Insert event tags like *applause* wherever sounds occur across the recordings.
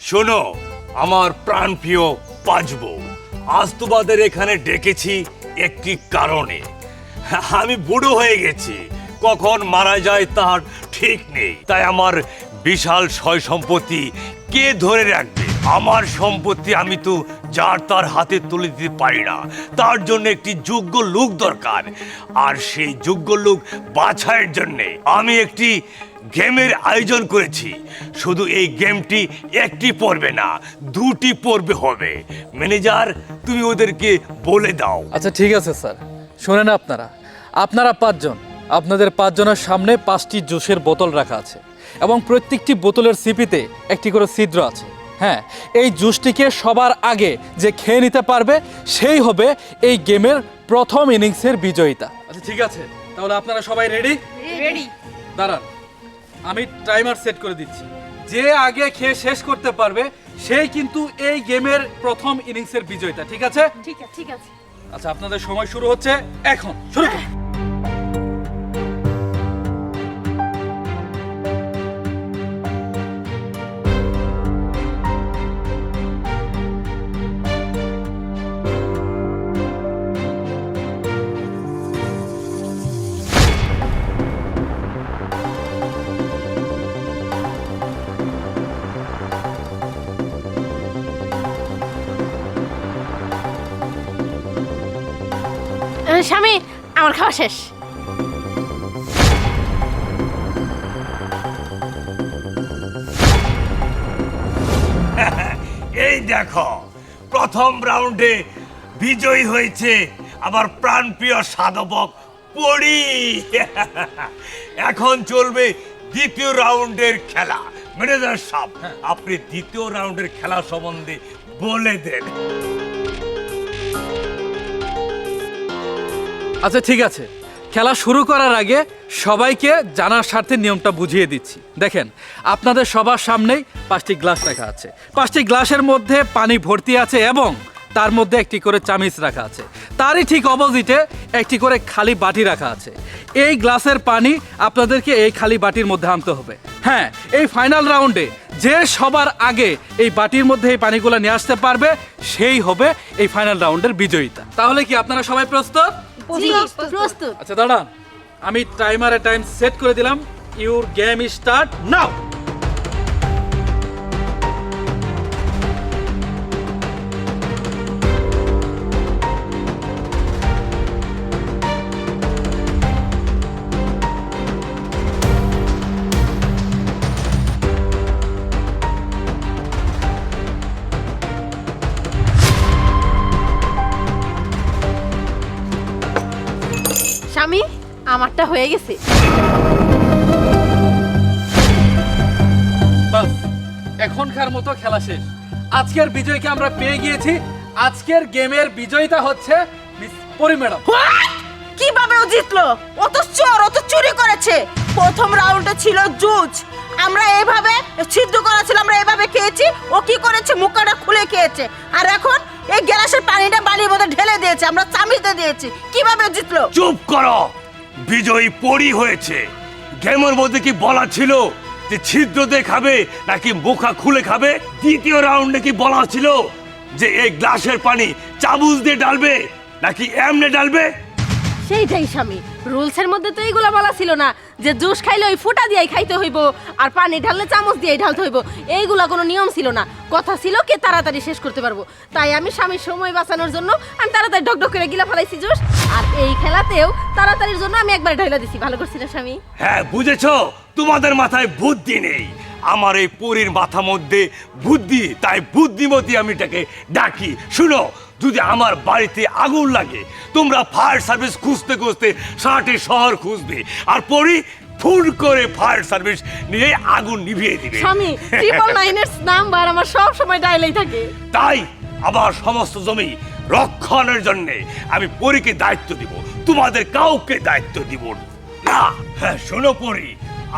শোনো, আমার প্রাণপ্রিয় পাঁচবো আজ তোমাদের এখানে ডেকেছি একটি কারণে। আমি বুড়ো হয়ে গেছি, কখন মারা যায় তার ঠিক নেই। তাই আমার বিশাল সয় সম্পত্তি কে ধরে রাখবে? আমার সম্পত্তি আমি তো যার তার হাতে তুলে দিতে পারি না। তার জন্য একটি যোগ্য লোক দরকার। আর সেই যোগ্য লোক বাছাইয়ের জন্যে আমি একটি গেমের আয়োজন করেছি। শুধু এই গেমটি একটি পর্বে না দুটি পর্বে হবে। ম্যানেজার তুমি ওদেরকে বলে দাও। আচ্ছা ঠিক আছে স্যার। শোনেন আপনারা। আপনারা পাঁচজন আপনাদের পাঁচজনের সামনে পাঁচটি জুসের বোতল রাখা আছে এবং প্রত্যেকটি বোতলের সিপিতে একটি করে ছিদ্র আছে। হ্যাঁ এই জুসটিকে সবার আগে যে খেয়ে নিতে পারবে সেই হবে এই গেমের প্রথম ইনিংসের বিজয়িতা। আচ্ছা ঠিক আছে। তাহলে আপনারা সবাই রেডি? রেডি। দাঁড়ান। আমি টাইমার সেট করে দিচ্ছি। যে আগে খেয়ে শেষ করতে পারবে সেই কিন্তু এই গেমের প্রথম ইনিংসের বিজয়টা ঠিক আছে? ঠিক আছে ঠিক আছে। আচ্ছা আপনাদের সময় শুরু হচ্ছে এখন। শুরু করুন। স্বামী, আমার খাওয়া শেষ। *laughs* এই দেখো, প্রথম রাউন্ডে বিজয়ী হয়েছে আমার প্রাণপ্রিয় সাধবক পড়ি। *laughs* এখন চলবে দ্বিতীয় রাউন্ডের খেলা। ম্যানেজার সাহেব, আপনি দ্বিতীয় রাউন্ডের খেলা সম্বন্ধে বলে দেন। আচ্ছা ঠিক আছে। খেলা শুরু করার আগে সবাইকে জানার স্বার্থে নিয়মটা বুঝিয়ে দিচ্ছি। দেখেন, আপনাদের সবার সামনেই পাঁচটি গ্লাস রাখা আছে। পাঁচটি গ্লাসের মধ্যে পানি ভর্তি আছে এবং তার মধ্যে একটি করে চামিচ রাখা আছে। তারই ঠিক অপোজিটে একটি করে খালি বাটি রাখা আছে। এই গ্লাসের পানি আপনাদেরকে এই খালি বাটির মধ্যে আনতে হবে। হ্যাঁ এই ফাইনাল রাউন্ডে যে সবার আগে এই বাটির মধ্যে এই পানিগুলো নিয়ে আসতে পারবে সেই হবে এই ফাইনাল রাউন্ডের বিজয়িতা। তাহলে কি আপনারা সবাই প্রস্তুত? প্রস্তুত। আচ্ছা দাঁড়ান। আমি টাইমারে টাইম সেট করে দিলাম। ইউর গেম স্টার্ট নাও স্বামী আমারটা হয়ে গেছে। বাস এখনকার মতো খেলা শেষ। আজকের বিজয়কে আমরা পেয়ে গিয়েছি। আজকের গেমের বিজয়ীটা হচ্ছে মিস পরি ম্যাডাম। কীভাবে ও জিতলো? ও তো চোর ও তো চুরি করেছে। প্রথম রাউন্ডে ছিল জুজ। আমরা এইভাবে সিদ্ধ করা ছিল আমরা এইভাবে খেয়েছি। ও কি করেছে? মুখটা খুলে খেয়েছে। আর এখন এই গ্যালাসের পানিটা বালির মধ্যে ঢেলে দিয়েছে। আমরা চামিচতে দিয়েছি। কীভাবে জিতলো? চুপ করো। বিজয়ী পরি হয়েছে। গেমের মধ্যে কি বলা ছিল যে ছিদ্র দিয়ে খাবে নাকি মুখা খুলে খাবে? দ্বিতীয় রাউন্ডে কি বলা ছিল যে এই গ্লাসের পানি চামচ দিয়ে ডালবে নাকি এমনে ডালবে? সেইটাই স্বামী। রুলসের মধ্যে তো এইগুলা বলা ছিল না। যে জুস খাইলে ওই ফুটা দিয়েই খাইতে হইব, আর পানি ঢাললে চামচ দিয়েই ঢালতে হইব। এইগুলা কোনো নিয়ম ছিল না। কথা ছিল কে তাড়াতাড়ি শেষ করতে পারব। তাই আমি স্বামীর সময় বাঁচানোর জন্য আমি তাড়াতাড়ি ঢকঢক করে গিলা ফেলাইছি জুস। আর এই খেলাতেও তাড়াতাড়ির জন্য আমি একবার ঢাইলা দিছি। ভালো করছি না স্বামী? হ্যাঁ বুঝেছ? তোমাদের মাথায় বুদ্ধি নেই। আমার এই পরীর মাথা মধ্যে বুদ্ধি তাই বুদ্ধিমতী আমি এটাকে ডাকি। শুনো যদি আমার বাড়িতে আগুন লাগে তোমরা ফায়ার সার্ভিস খুঁজতে খুঁজতে সারাটি শহর খুঁজবে আর পরি ফুল করে ফায়ার সার্ভিস নিয়ে আগুন নিভিয়ে দিবে। স্বামী ট্রিপল নাইনের নাম্বার আমার সব সময় ডাইলেই থাকে। তাই আমার সমস্ত জমি রক্ষণের জন্য আমি পরীকে দায়িত্ব দিব তোমাদের কাউকে দায়িত্ব দিব না। হ্যাঁ শোনো পরি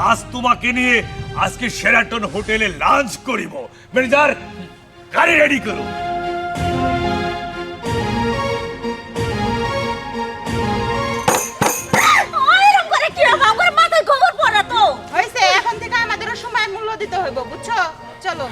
আজ তোমাকে নিয়ে আজকে সেরাটন হোটেলে লাঞ্চ করিব। ম্যানেজার গাড়ি রেডি করো এখন থেকে আমাদেরও সময় মূল্য দিতে হইব বুঝছ? চলো।